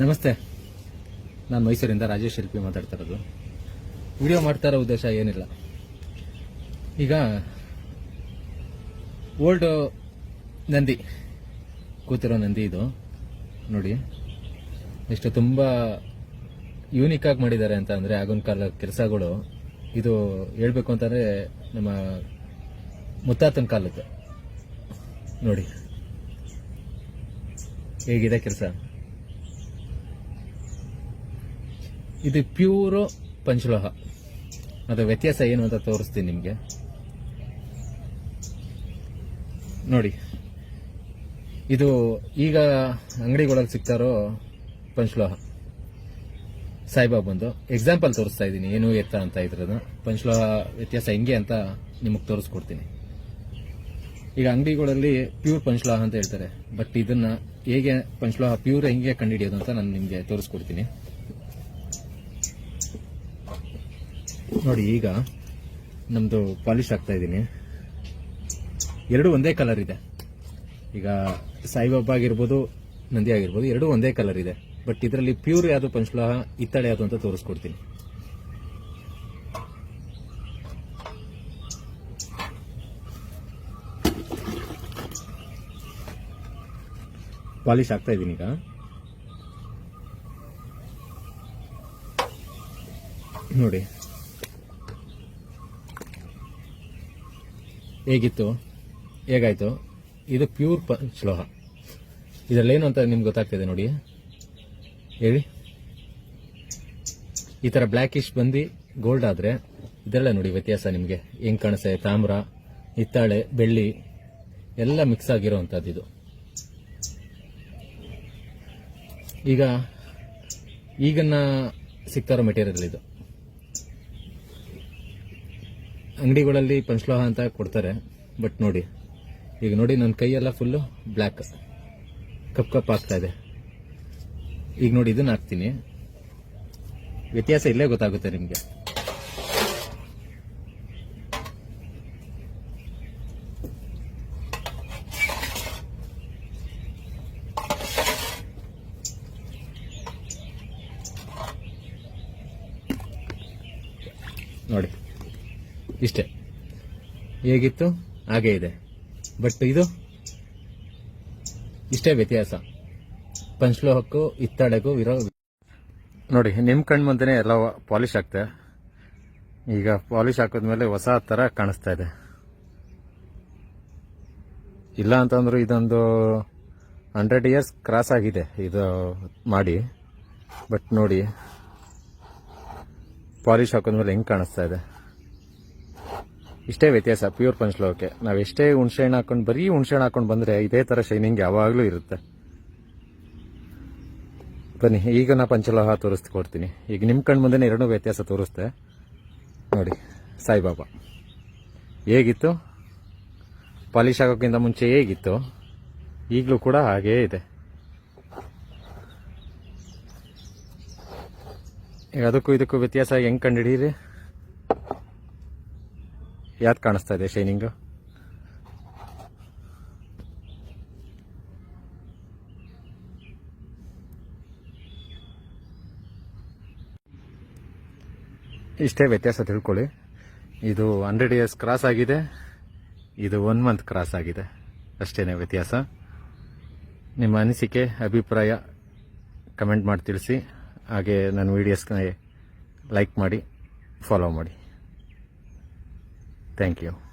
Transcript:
ನಮಸ್ತೆ. ನಾನು ಮೈಸೂರಿಂದ ರಾಜೇಶ್ ಶಿಲ್ಪಿ ಮಾತಾಡ್ತಾ ಇರೋದು. ವಿಡಿಯೋ ಮಾಡ್ತಾ ಇರೋ ಉದ್ದೇಶ ಏನಿಲ್ಲ. ಈಗ ಓಲ್ಡ್ ನಂದಿ, ಕೂತಿರೋ ನಂದಿ ಇದು. ನೋಡಿ, ಎಷ್ಟು ತುಂಬ ಯೂನಿಕ್ ಆಗಿ ಮಾಡಿದ್ದಾರೆ ಅಂತ ಅಂದರೆ ಆಗಿನ ಕಾಲದ ಕೆಲಸಗಳು. ಇದು ಹೇಳಬೇಕು ಅಂತಂದರೆ ನಮ್ಮ ಮುತ್ತಾತನ ಕಾಲದ್ದು. ನೋಡಿ, ಹೇಗಿದೆ ಕೆಲಸ? ಇದು ಪ್ಯೂರು ಪಂಚಲೋಹ. ಅದು ವ್ಯತ್ಯಾಸ ಏನು ಅಂತ ತೋರಿಸ್ತೀನಿ ನಿಮಗೆ. ನೋಡಿ. ಇದು ಈಗ ಅಂಗಡಿಗಳಲ್ಲಿ ಸಿಗ್ತಾರೋ ಪಂಚಲೋಹ. ಸಾಯಿಬಾಬಂದು. ಎಕ್ಸಾಂಪಲ್ ತೋರಿಸ್ತಾ ಇದ್ದೀನಿ, ಏನು ಎತ್ತ ಅಂತ ಇದ್ರದ್ದು. ಪಂಚಲೋಹ ವ್ಯತ್ಯಾಸ ಹೆಂಗೆ ಅಂತ ನಿಮಗೆ ತೋರಿಸ್ಕೊಡ್ತೀನಿ. ಈಗ ಅಂಗಡಿಗಳಲ್ಲಿ ಪ್ಯೂರ್ ಪಂಚಲೋಹ ಅಂತ ಹೇಳ್ತಾರೆ. ಬಟ್ ಇದನ್ನ ಹೇಗೆ ಪಂಚಲೋಹ ಪ್ಯೂರ್ ಹೆಂಗೆ ಕಂಡುಹಿಡಿಯೋದು ಅಂತ ನಾನು ನಿಮಗೆ ತೋರಿಸ್ಕೊಡ್ತೀನಿ. ನೋಡಿ, ಈಗ ನಮ್ದು ಪಾಲಿಶ್ ಆಗ್ತಾ ಇದ್ದೀನಿ. ಎರಡು ಒಂದೇ ಕಲರ್ ಇದೆ. ಈಗ ಸಾಯಿಬಾಬಾ ಆಗಿರ್ಬೋದು, ನಂದಿ ಆಗಿರ್ಬೋದು, ಎರಡೂ ಒಂದೇ ಕಲರ್ ಇದೆ. ಬಟ್ ಇದರಲ್ಲಿ ಪ್ಯೂರ್ ಯಾವುದು ಪಂಚಲೋಹ ಇತ್ತಳೆ ಯಾವುದು ಅಂತ ತೋರಿಸ್ಕೊಡ್ತೀನಿ. ಪಾಲಿಶ್ ಆಗ್ತಾ ಇದ್ದೀನಿ ಈಗ. ನೋಡಿ ಹೇಗಿತ್ತು? ಹೇಗಾಯಿತು? ಇದು ಪ್ಯೂರ್ ಪಂಚಲೋಹ ಇದರಲ್ಲೇನು ಅಂತ ನಿಮ್ಗೆ ಗೊತ್ತಾಗ್ತಿದೆ ನೋಡಿ. ಹೇಳಿ. ಈ ತರ ಬ್ಲ್ಯಾಕಿಶ್ ಬಂದು ಗೋಲ್ಡ್ ಆದ್ರೆ ಇದೆಲ್ಲ ನೋಡಿ ವ್ಯತ್ಯಾಸ ನಿಮಗೆ. ಹೆಂಗ್ ಕಾಣಿಸ್ತದೆ ತಾಮ್ರ, ಹಿತ್ತಾಳೆ, ಬೆಳ್ಳಿ ಎಲ್ಲ ಮಿಕ್ಸ್ ಆಗಿರೋವಂಥದ್ದು ಇದು. ಈಗ ಈಗನ್ನ ಸಿಗ್ತಾರೋ ಮೆಟೀರಿಯಲ್ ಇದು ಅಂಗಡಿಗಳಲ್ಲಿ ಪಂಚಲೋಹ ಅಂತ ಕೊಡ್ತಾರೆ ಬಟ್ ನೋಡಿ. ಈಗ ನೋಡಿ ನನ್ನ ಕೈಯೆಲ್ಲ ಫುಲ್ಲು ಬ್ಲ್ಯಾಕ್ ಕಪ್ ಕಪ್ ಆಗ್ತಾ ಇದೆ. ಈಗ ನೋಡಿ, ಇದನ್ನ ಹಾಕ್ತೀನಿ. ವ್ಯತ್ಯಾಸ ಇಲ್ಲೇ ಗೊತ್ತಾಗುತ್ತೆ ನಿಮಗೆ. ನೋಡಿ. ಇಷ್ಟೇ. ಹೇಗಿತ್ತು? ಹಾಗೇ ಇದೆ. ಬಟ್ ಇದು ಇಷ್ಟೇ ವ್ಯತ್ಯಾಸ. ಪಂಚಲೋಹಕ್ಕೂ, ಇತ್ತಡೆಗೂ ಇರೋ ನೋಡಿ ನಿಮ್ಮ ಕಣ್ಣು ಮುಂದೆ ಎಲ್ಲ ಪಾಲಿಶ್ ಆಗ್ತದೆ ಈಗ ಪಾಲಿಶ್ ಹಾಕಿದ್ಮೇಲೆ ಹೊಸ ಥರ ಕಾಣಿಸ್ತಾ ಇದೆ. ಇಲ್ಲ ಅಂತಂದ್ರೂ ಇದೊಂದು ಹಂಡ್ರೆಡ್ ಇಯರ್ಸ್ ಕ್ರಾಸ್ ಆಗಿದೆ ಇದು ಮಾಡಿ. ಬಟ್ ನೋಡಿ, ಪಾಲಿಶ್ ಹಾಕಿದ್ಮೇಲೆ ಹೆಂಗೆ ಕಾಣಿಸ್ತಾ ಇದೆ? ಇಷ್ಟೇ ವ್ಯತ್ಯಾಸ ಪ್ಯೂರ್ ಪಂಚಲೋಹಕ್ಕೆ ನಾವು ಎಷ್ಟೇ ಹುಣಸೆ ಹಣ್ಣು ಹಾಕೊಂಡು, ಬರೀ ಹುಣಸೆ ಹಣ್ಣು ಹಾಕೊಂಡು ಬಂದರೆ ಇದೇ ಥರ ಶೈನಿಂಗ್ ಯಾವಾಗಲೂ ಇರುತ್ತೆ. ಬನ್ನಿ, ಈಗ ನಾ ಪಂಚಲೋಹ ತೋರಿಸ್ಕೊಡ್ತೀನಿ ಈಗ ನಿಮ್ಮ ಕಣ್ಣು ಮುಂದೆ ಎರಡೂ ವ್ಯತ್ಯಾಸ ತೋರಿಸ್ತೆ. ನೋಡಿ, ಸಾಯಿಬಾಬಾ. ಹೇಗಿತ್ತು? ಪಾಲಿಶ್ ಆಗೋಕ್ಕಿಂತ ಮುಂಚೆ ಹೇಗಿತ್ತು? ಈಗಲೂ ಕೂಡ ಹಾಗೇ ಇದೆ. ಈಗ ಅದಕ್ಕೂ ಇದಕ್ಕೂ ವ್ಯತ್ಯಾಸ ಹೆಂಗೆ ಕಂಡುಹಿಡೀರಿ ಯಾವ್ದು ಕಾಣಿಸ್ತಾ ಇದೆ ಶೈನಿಂಗು? ಇಷ್ಟೇ ವ್ಯತ್ಯಾಸ ತಿಳ್ಕೊಳ್ಳಿ. ಇದು ಹಂಡ್ರೆಡ್ ಇಯರ್ಸ್ ಕ್ರಾಸ್ ಆಗಿದೆ. ಇದು ಒನ್ ಮಂತ್ ಕ್ರಾಸ್ ಆಗಿದೆ. ಅಷ್ಟೇ ವ್ಯತ್ಯಾಸ. ನಿಮ್ಮ ಅನಿಸಿಕೆ, ಅಭಿಪ್ರಾಯ ಕಮೆಂಟ್ ಮಾಡಿ ತಿಳಿಸಿ. ಹಾಗೆ ನನ್ನ ವಿಡಿಯೋಸ್ನ ಲೈಕ್ ಮಾಡಿ ಫಾಲೋ ಮಾಡಿ. Thank you.